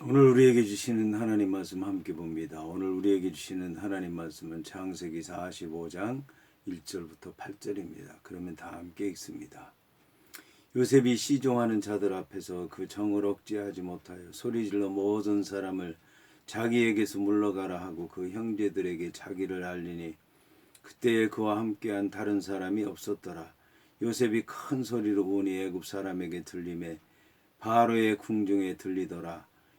오늘 우리에게 주시는 하나님 말씀 함께 봅니다. 오늘 우리에게 주시는 하나님 말씀은 창세기 45장 1절부터 8절입니다. 그러면 다 함께 읽습니다. 요셉이 시종하는 자들 앞에서 그 정을 억제하지 못하여 소리질러 모든 사람을 자기에게서 물러가라 하고 그 형제들에게 자기를 알리니 그때에 그와 함께한 다른 사람이 없었더라. 요셉이 큰 소리로 우니 애굽 사람에게 들림에 바로의 궁중에 들리더라.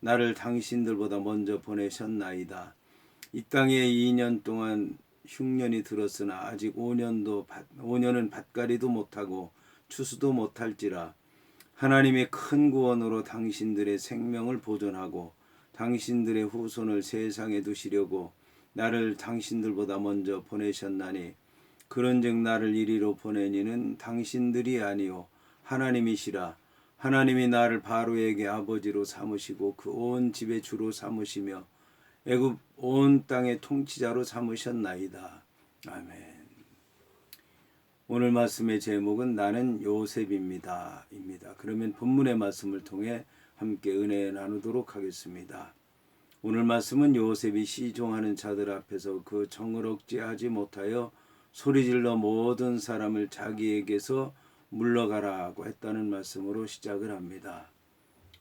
나를 당신들보다 먼저 보내셨나이다. 이 땅에 2년 동안 흉년이 들었으나 아직 5년도 밭, 5년은 밭가리도 못하고 추수도 못할지라 하나님의 큰 구원으로 당신들의 생명을 보존하고 당신들의 후손을 세상에 두시려고 나를 당신들보다 먼저 보내셨나니 그런즉 나를 이리로 보내니는 당신들이 아니요 하나님이시라 하나님이 나를 바로에게 아버지로 삼으시고 그 온 집의 주로 삼으시며 애굽 온 땅의 통치자로 삼으셨나이다. 아멘. 오늘 말씀의 제목은 나는 요셉입니다. 입니다. 그러면 본문의 말씀을 통해 함께 은혜 나누도록 하겠습니다. 오늘 말씀은 요셉이 시종하는 자들 앞에서 그 정을 억제하지 못하여 소리질러 모든 사람을 자기에게서 물러가라고 했다는 말씀으로 시작을 합니다.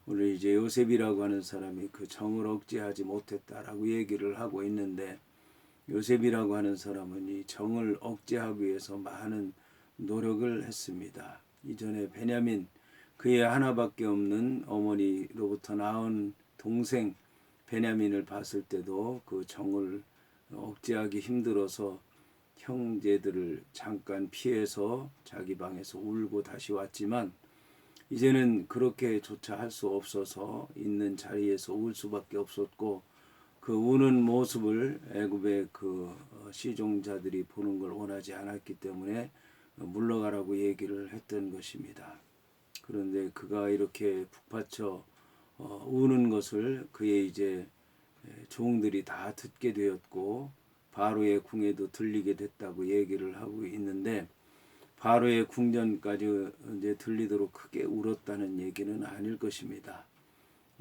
오늘 이제 요셉이라고 하는 사람이 그 정을 억제하지 못했다라고 얘기를 하고 있는데 요셉이라고 하는 사람은 이 정을 억제하기 위해서 많은 노력을 했습니다. 이전에 베냐민 그의 하나밖에 없는 어머니로부터 낳은 동생 베냐민을 봤을 때도 그 정을 억제하기 힘들어서 형제들을 잠깐 피해서 자기 방에서 울고 다시 왔지만 이제는 그렇게조차 할 수 없어서 있는 자리에서 울 수밖에 없었고 그 우는 모습을 애굽의 그 어, 시종자들이 보는 걸 원하지 않았기 때문에 물러가라고 얘기를 했던 것입니다. 그런데 그가 이렇게 북받쳐 어, 우는 것을 그의 이제 종들이 다 듣게 되었고 바로의 궁에도 들리게 됐다고 얘기를 하고 있는데 바로의 궁전까지 이제 들리도록 크게 울었다는 얘기는 아닐 것입니다.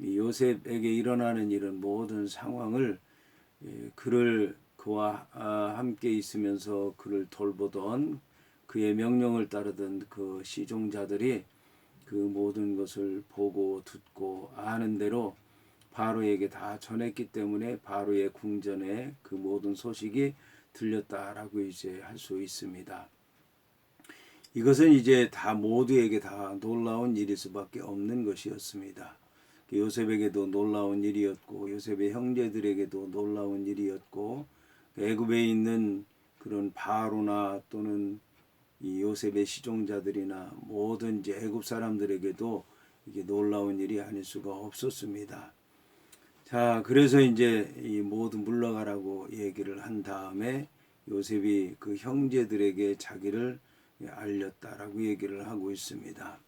요셉에게 일어나는 이런 모든 상황을 예, 그를 그와 아, 함께 있으면서 그를 돌보던 그의 명령을 따르던 그 시종자들이 그 모든 것을 보고 듣고 아는 대로 바로에게 다 전했기 때문에 바로의 궁전에 그 모든 소식이 들렸다라고 이제 할 수 있습니다. 이것은 이제 다 모두에게 다 놀라운 일일 수밖에 없는 것이었습니다. 요셉에게도 놀라운 일이었고 요셉의 형제들에게도 놀라운 일이었고 애굽에 있는 그런 바로나 또는 이 요셉의 시종자들이나 모든 애굽 사람들에게도 이게 놀라운 일이 아닐 수가 없었습니다. 자, 그래서 이제 이 모두 물러가라고 얘기를 한 다음에 요셉이 그 형제들에게 자기를 알렸다라고 얘기를 하고 있습니다.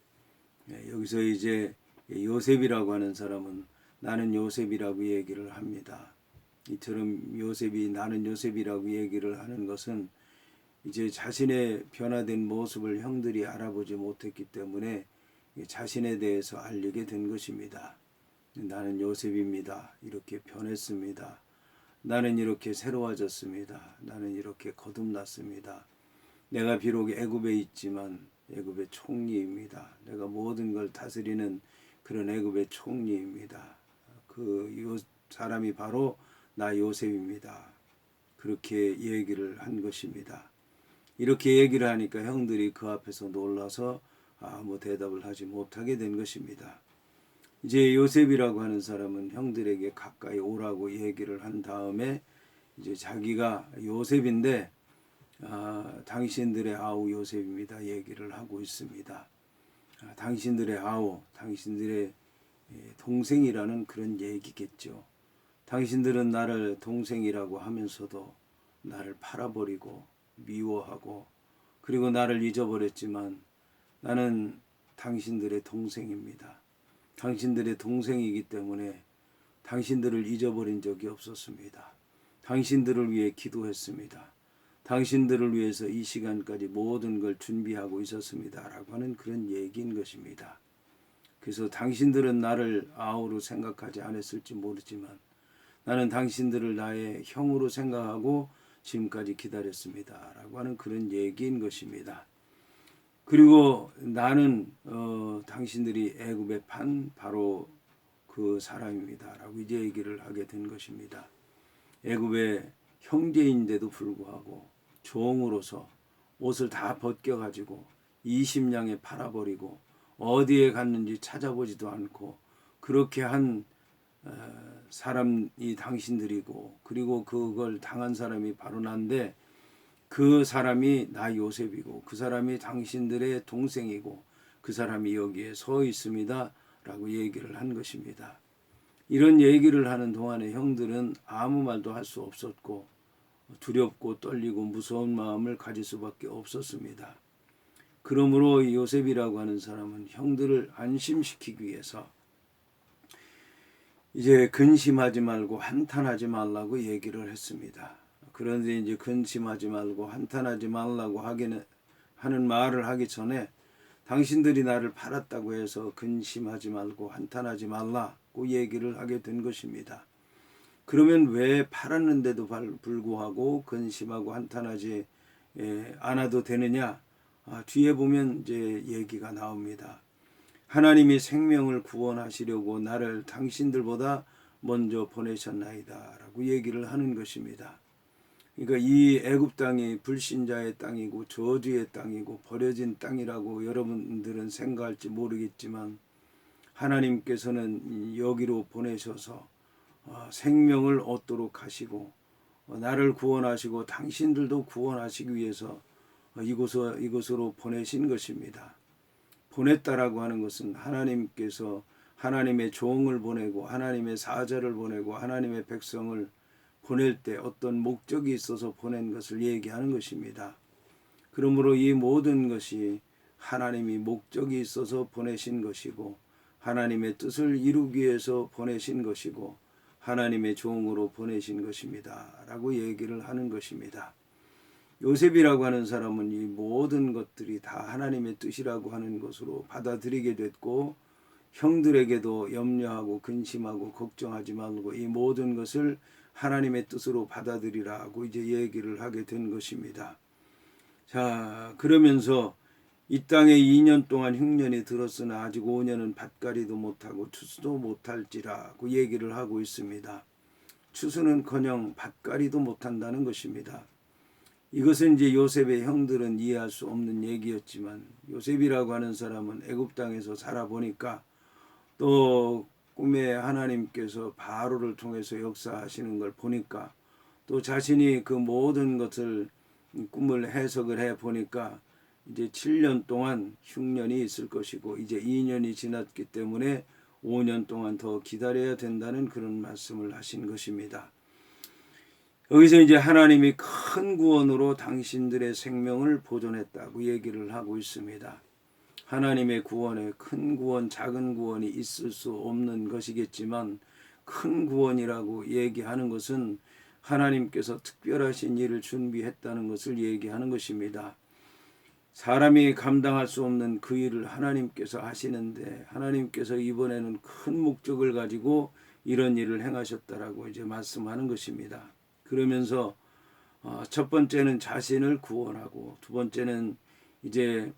예, 여기서 이제 요셉이라고 하는 사람은 나는 요셉이라고 얘기를 합니다. 이처럼 요셉이 나는 요셉이라고 얘기를 하는 것은 이제 자신의 변화된 모습을 형들이 알아보지 못했기 때문에 자신에 대해서 알리게 된 것입니다. 나는 요셉입니다. 이렇게 변했습니다. 나는 이렇게 새로워졌습니다. 나는 이렇게 거듭났습니다. 내가 비록 애굽에 있지만 애굽의 총리입니다. 내가 모든 걸 다스리는 그런 애굽의 총리입니다. 그 사람이 바로 나 요셉입니다. 그렇게 얘기를 한 것입니다. 이렇게 얘기를 하니까 형들이 그 앞에서 놀라서 아무 대답을 하지 못하게 된 것입니다. 이제 요셉이라고 하는 사람은 형들에게 가까이 오라고 얘기를 한 다음에 이제 자기가 요셉인데 아, 당신들의 아우 요셉입니다. 얘기를 하고 있습니다. 아, 당신들의 아우, 당신들의 예, 동생이라는 그런 얘기겠죠. 당신들은 나를 동생이라고 하면서도 나를 팔아버리고 미워하고 그리고 나를 잊어버렸지만 나는 당신들의 동생입니다. 당신들의 동생이기 때문에 당신들을 잊어버린 적이 없었습니다. 당신들을 위해 기도했습니다. 당신들을 위해서 이 시간까지 모든 걸 준비하고 있었습니다. 라고 하는 그런 얘기인 것입니다. 그래서 당신들은 나를 아우로 생각하지 않았을지 모르지만 나는 당신들을 나의 형으로 생각하고 지금까지 기다렸습니다. 라고 하는 그런 얘기인 것입니다. 그리고 나는 어, 당신들이 애굽에 판 바로 그 사람입니다라고 이제 얘기를 하게 된 것입니다. 애굽의 형제인데도 불구하고 종으로서 옷을 다 벗겨 가지고 20냥에 팔아 버리고 어디에 갔는지 찾아보지도 않고 그렇게 한 어, 사람이 당신들이고 그리고 그걸 당한 사람이 바로 난데 그 사람이 나 요셉이고 그 사람이 당신들의 동생이고 그 사람이 여기에 서 있습니다. 라고 얘기를 한 것입니다. 이런 얘기를 하는 동안에 형들은 아무 말도 할 수 없었고 두렵고 떨리고 무서운 마음을 가질 수밖에 없었습니다. 그러므로 요셉이라고 하는 사람은 형들을 안심시키기 위해서 이제 근심하지 말고 한탄하지 말라고 얘기를 했습니다. 그런데 이제 근심하지 말고 한탄하지 말라고 하기는 하는 말을 하기 전에 당신들이 나를 팔았다고 해서 근심하지 말고 한탄하지 말라고 얘기를 하게 된 것입니다. 그러면 왜 팔았는데도 불구하고 근심하고 한탄하지 예, 않아도 되느냐? 아, 뒤에 보면 이제 얘기가 나옵니다. 하나님이 생명을 구원하시려고 나를 당신들보다 먼저 보내셨나이다 라고 얘기를 하는 것입니다. 그러니까 이 애굽 땅이 불신자의 땅이고 저주의 땅이고 버려진 땅이라고 여러분들은 생각할지 모르겠지만 하나님께서는 여기로 보내셔서 어, 생명을 얻도록 하시고 어, 나를 구원하시고 당신들도 구원하시기 위해서 어, 이곳으로, 이곳으로 보내신 것입니다. 보냈다라고 하는 것은 하나님께서 하나님의 종을 보내고 하나님의 사자를 보내고 하나님의 백성을 보낼 때 어떤 목적이 있어서 보낸 것을 얘기하는 것입니다. 그러므로 이 모든 것이 하나님이 목적이 있어서 보내신 것이고 하나님의 뜻을 이루기 위해서 보내신 것이고 하나님의 종으로 보내신 것입니다. 라고 얘기를 하는 것입니다. 요셉이라고 하는 사람은 이 모든 것들이 다 하나님의 뜻이라고 하는 것으로 받아들이게 됐고 형들에게도 염려하고 근심하고 걱정하지 말고 이 모든 것을 하나님의 뜻으로 받아들이라고 이제 얘기를 하게 된 것입니다. 자, 그러면서 이 땅에 2년 동안 흉년이 들었으나 아직 5년은 밭가리도 못하고 추수도 못할지라고 얘기를 하고 있습니다. 추수는커녕 밭가리도 못한다는 것입니다. 이것은 이제 요셉의 형들은 이해할 수 없는 얘기였지만 요셉이라고 하는 사람은 애굽 땅에서 살아보니까 또 꿈에 하나님께서 바로를 통해서 역사하시는 걸 보니까 또 자신이 그 모든 것을 꿈을 해석을 해 보니까 이제 7년 동안 흉년이 있을 것이고 이제 2년이 지났기 때문에 5년 동안 더 기다려야 된다는 그런 말씀을 하신 것입니다. 여기서 이제 하나님이 큰 구원으로 당신들의 생명을 보존했다고 얘기를 하고 있습니다. 하나님의 구원에 큰 구원, 작은 구원이 있을 수 없는 것이겠지만 큰 구원이라고 얘기하는 것은 하나님께서 특별하신 일을 준비했다는 것을 얘기하는 것입니다. 사람이 감당할 수 없는 그 일을 하나님께서 하시는데 하나님께서 이번에는 큰 목적을 가지고 이런 일을 행하셨다라고 이제 말씀하는 것입니다. 그러면서 어, 첫 번째는 자신을 구원하고 두 번째는 이제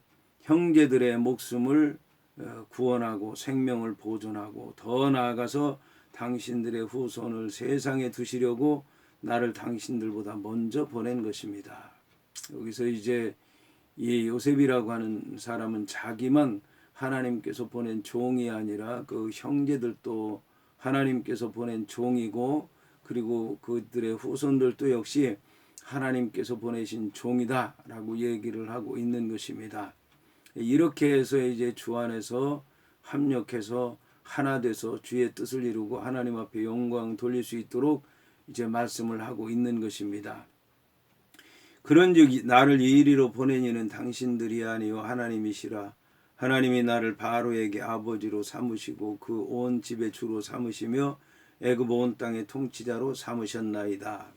형제들의 목숨을 어, 구원하고 생명을 보존하고 더 나아가서 당신들의 후손을 세상에 두시려고 나를 당신들보다 먼저 보낸 것입니다. 여기서 이제 이 요셉이라고 하는 사람은 자기만 하나님께서 보낸 종이 아니라 그 형제들도 하나님께서 보낸 종이고 그리고 그들의 후손들도 역시 하나님께서 보내신 종이다라고 얘기를 하고 있는 것입니다. 이렇게 해서 이제 주 안에서 합력해서 하나 돼서 주의 뜻을 이루고 하나님 앞에 영광 돌릴 수 있도록 이제 말씀을 하고 있는 것입니다. 그런즉 나를 이 이리로 보내니는 당신들이 아니요 하나님이시라 하나님이 나를 바로에게 아버지로 삼으시고 그 온 집의 주로 삼으시며 애굽 온 땅의 통치자로 삼으셨나이다.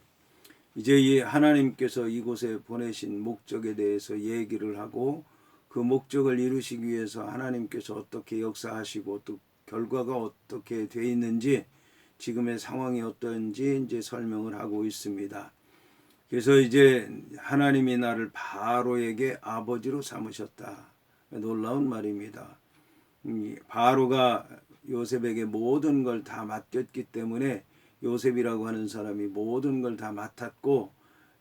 이제 이 하나님께서 이곳에 보내신 목적에 대해서 얘기를 하고 그 목적을 이루시기 위해서 하나님께서 어떻게 역사하시고 또 결과가 어떻게 돼 있는지 지금의 상황이 어떤지 이제 설명을 하고 있습니다. 그래서 이제 하나님이 나를 바로에게 아버지로 삼으셨다. 놀라운 말입니다. 이 바로가 요셉에게 모든 걸 다 맡겼기 때문에 요셉이라고 하는 사람이 모든 걸 다 맡았고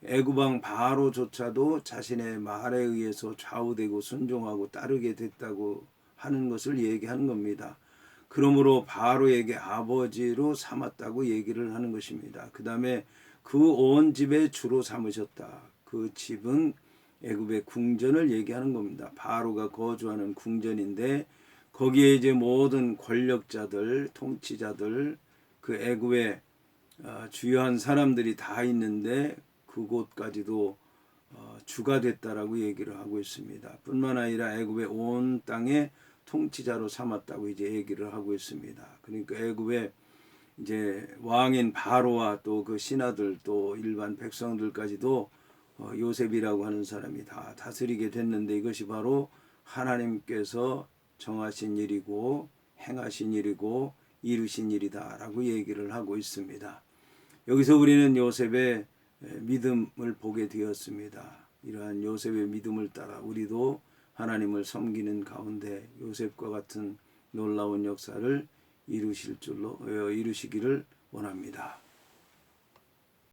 애구방 바로조차도 자신의 말에 의해서 좌우되고 순종하고 따르게 됐다고 하는 것을 얘기하는 겁니다. 그러므로 바로에게 아버지로 삼았다고 얘기를 하는 것입니다. 그 다음에 그 온 집의 주로 삼으셨다. 그 집은 애굽의 궁전을 얘기하는 겁니다. 바로가 거주하는 궁전인데 거기에 이제 모든 권력자들, 통치자들, 그 애굽의 어, 주요한 사람들이 다 있는데 그곳까지도 어, 주가 됐다라고 얘기를 하고 있습니다. 뿐만 아니라 애굽의 온 땅의 통치자로 삼았다고 이제 얘기를 하고 있습니다. 그러니까 애굽의 이제 왕인 바로와 또 그 신하들 또 일반 백성들까지도 어, 요셉이라고 하는 사람이 다 다스리게 됐는데 이것이 바로 하나님께서 정하신 일이고 행하신 일이고 이루신 일이다라고 얘기를 하고 있습니다. 여기서 우리는 요셉의 믿음을 보게 되었습니다. 이러한 요셉의 믿음을 따라 우리도 하나님을 섬기는 가운데 요셉과 같은 놀라운 역사를 이루실 줄로 어, 이루시기를 원합니다.